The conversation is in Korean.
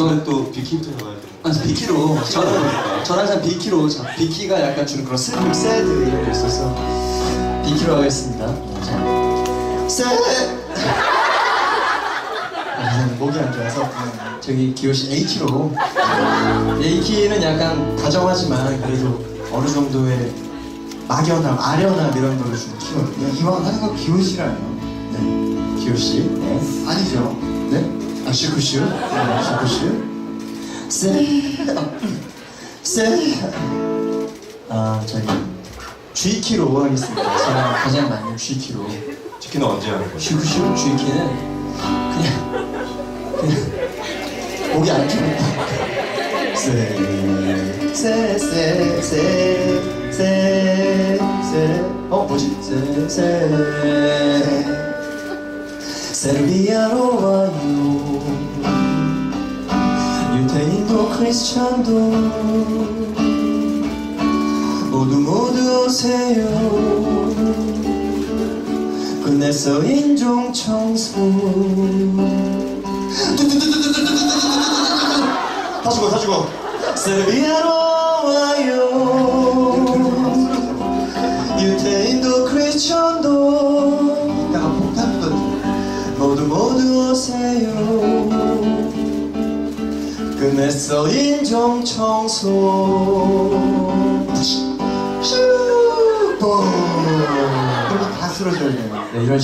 저는 또 비키부터 잡아야 돼요. 아, 비키로 저는 저는 항상 비키로 자, 비키가 약간 주는 그런 슬픔 새드 이런 게 있어서 비키로 하겠습니다. 자, 새드. 아, 목이 안 좋아서 저기 기호 씨 A 키로 A 키는 약간 다정하지만 그래도 어느 정도의 막연함, 아련함 이런 걸로 주는 키거든요. 이왕 하는 거 기호 씨라요. 네, 기호 씨. 네. 아니죠. 네? 아, 슈쿠슈? 네, 슈쿠슈? 세, 세, 아, 저기, G키로 하겠습니다. 제가 가장 많은 G키로. 치킨은 언제 하는 거예요? 슈쿠슈, G키는 그냥, 그냥, 목이 안 좋으니까. 세, 세, 세, 세, 세, 세, 어, 뭐지? 세, 세. 세르비아로 와요. 유태인도 크리스찬도 모두 모두 오세요. 끝내서 인종 청소. 다 죽어, 다 죽어. 세르비아로 와요. 유태인도 크리스찬도 냈어 인종 청소. 슈! 그럼 다 쓰러져야 돼요. 네, 이런